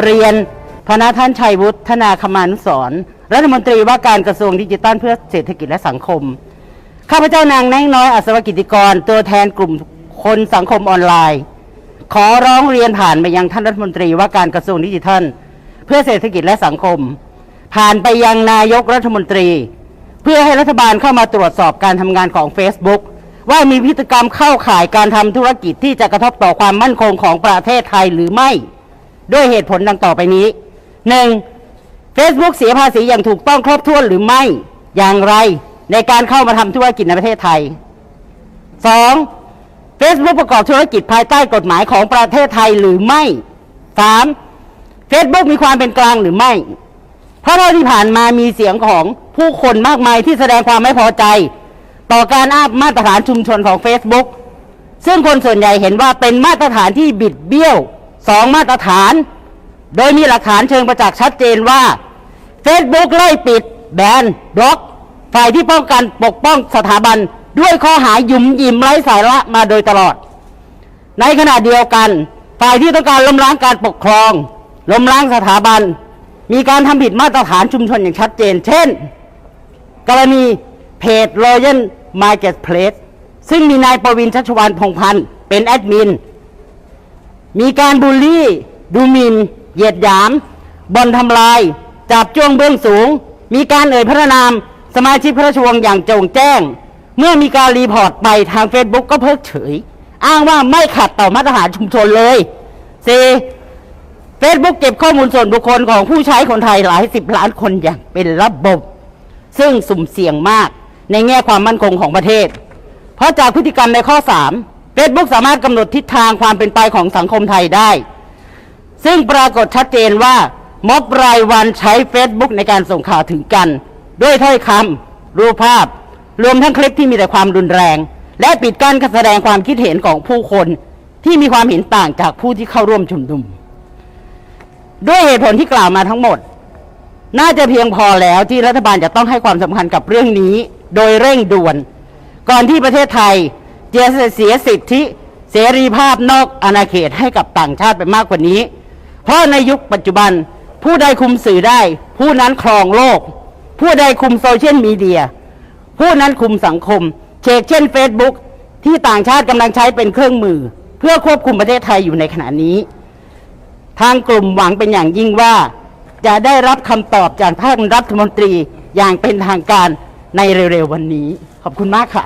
เรียนพนักท่านชัยวุฒิธนาคมานุสรรัฐมนตรีว่าการกระทรวงดิจิทัลเพื่อเศรษฐกิจและสังคม ข้าพเจ้านางแน่งน้อยอัศวกิติกร ตัวแทนกลุ่มคนสังคมออนไลน์ ขอร้องเรียนผ่านไปยังท่านรัฐมนตรีว่าการกระทรวงดิจิทัล เพื่อเศรษฐกิจและสังคม ผ่านไปยังนายกรัฐมนตรี เพื่อให้รัฐบาลเข้ามาตรวจสอบการทำงานของ Facebook ว่ามีพฤติกรรมเข้าข่ายการทำธุรกิจที่จะกระทบต่อความมั่นคงของประเทศไทยหรือไม่ ด้วยเหตุผลดังต่อไปนี้ 1. Facebook เสียภาษีอย่างถูกต้องครบถ้วนหรือไม่อย่างไรในการเข้ามาทำธุรกิจในประเทศไทย 2. Facebook ประกอบธุรกิจภายใต้กฎหมายของประเทศไทยหรือไม่ 3. Facebook มีความเป็นกลางหรือไม่ เพราะเท่าที่ผ่านมามีเสียงของผู้คนมากมายที่แสดงความไม่พอใจ ต่อการอ้างมาตรฐานชุมชนของ Facebook ซึ่งคนส่วนใหญ่เห็นว่าเป็นมาตรฐานที่บิดเบี้ยว สองมาตรฐาน โดยมีหลักฐานเชิงประจักษ์ชัดเจนว่า Facebook ไล่ปิด แบนบล็อก ฝ่ายที่ป้องกันปกป้องสถาบันด้วยข้อหาหยุมยิมไร้สาระมาโดยตลอด ในขณะเดียวกัน ฝ่ายที่ต้องการล้มล้างการปกครอง ล้มล้างสถาบัน มีการทำผิดมาตรฐานชุมชนอย่างชัดเจน เช่น กรณีเพจ Royal Marketplace ซึ่งมีนายประวินชัชวานพงพันธ์เป็นแอดมิน มีการบูลลี่ ดูหมินเหยียดหยามบอนทำลาย จับจ้วงเบื้องสูง มีการเอ่ยพระนาม สมาชิกพระราชวงศ์อย่างโจงแจ้ง เมื่อมีการรีพอร์ตไปทาง Facebook ก็เพิกเฉย อ้างว่าไม่ขัดต่อมาตรฐานชุมชนเลย 4. Facebook เก็บข้อมูลส่วนบุคคลของผู้ใช้คนไทยหลายสิบล้านคนอย่างเป็นระบบ ซึ่งสุ่มเสี่ยงมากในแง่ความมั่นคงของประเทศ เพราะจากพฤติกรรมในข้อ 3 Facebook สามารถกำหนดทิศทางความเป็นไปของสังคมไทยได้ ซึ่งปรากฏชัดเจนว่าม็อบรายวันใช้ Facebook ในการส่งข่าวถึงกัน ด้วยถ้อยคำรูปภาพ รวมทั้งคลิปที่มีแต่ความรุนแรง และปิดกั้นการแสดงความคิดเห็นของผู้คนที่มีความเห็นต่างจากผู้ที่เข้าร่วมชุมนุม ด้วยเหตุผลที่กล่าวมาทั้งหมด น่าจะเพียงพอแล้วที่รัฐบาลจะต้องให้ความสำคัญกับเรื่องนี้ โดยเร่งด่วน ก่อนที่ประเทศไทย จะเสียสิทธิเสรีภาพนอกอาณาเขตให้กับต่างชาติไปมากกว่านี้ เพราะในยุคปัจจุบันผู้ใดคุมสื่อได้ ผู้นั้นครองโลก ผู้ใดคุมโซเชียลมีเดีย ผู้นั้นคุมสังคม เชกเช่น Facebook ที่ต่างชาติกำลังใช้เป็นเครื่องมือ เพื่อควบคุมประเทศไทยอยู่ในขณะนี้ ทางกลุ่มหวังเป็นอย่างยิ่งว่า จะได้รับคำตอบจากท่านรัฐมนตรีอย่างเป็นทางการในเร็วๆวันนี้ ขอบคุณมากค่ะ